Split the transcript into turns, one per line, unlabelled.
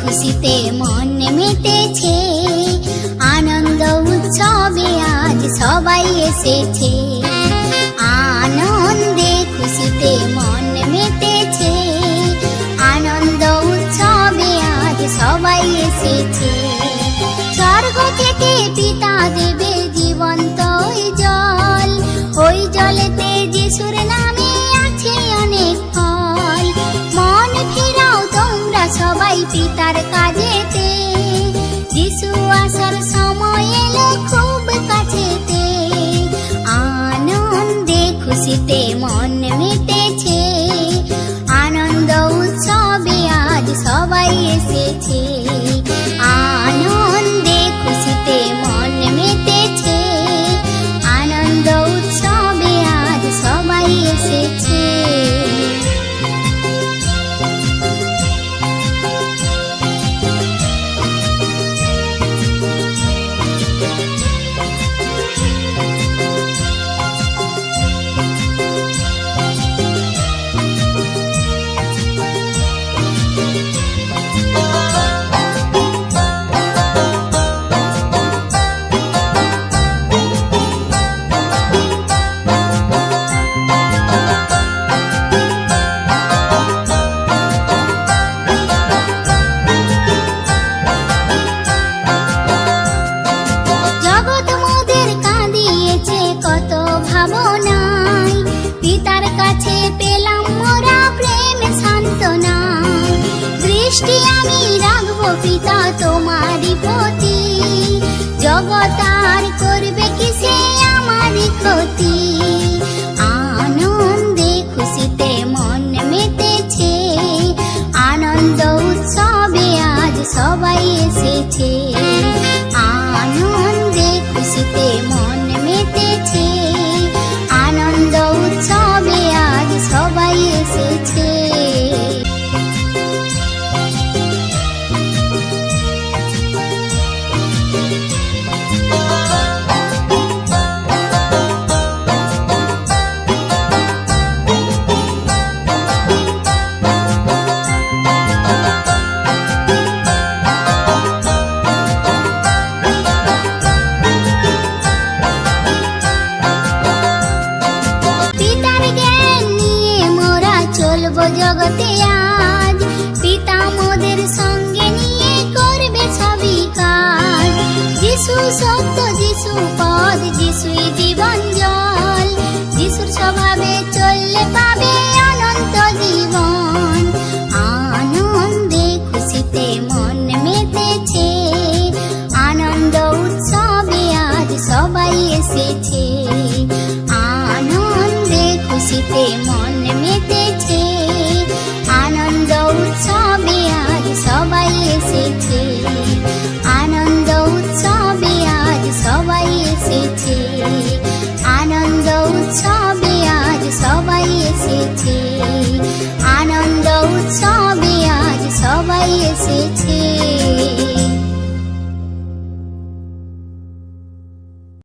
খুশিতে মন মেতেছে আনন্দ উৎসবে আজ সবাই এসেছে। এসেছে পিতা দেবে জল। ওই অনেক ফল। মন তোমরা সবাই পিতার কাজেতে। যিশু আসার সময় এলো খুব কাছেতে। আনন্দে খুশিতে মন মেতেছে আনন্দ উৎসবে আজ সবাই এসেছে। কাছে পেলাম মোরা প্রেম সান্ত্বনা। দৃষ্টি আমি রাখব পিতা তোমারই প্রতি। জগৎ আর করবে কিসে আমারই ক্ষতি? আনন্দে খুশিতে মন মেতেছে। আনন্দ উৎসবে আজ সবাই এসেছে। জগতে আজ। পিতা মোদের সঙ্গে নিয়ে করবে সবই কাজ। যিশু সত্য, যিশু পদ যিশুই জীবন জল। যিশুর স্বভাবে চললে পাবে অনন্ত জীবন। আনন্দে খুশিতে মন মেতেছে। আনন্দ উৎসবে আজ সবাই এসেছে। আনন্দে খুশিতে মন মেতেছে।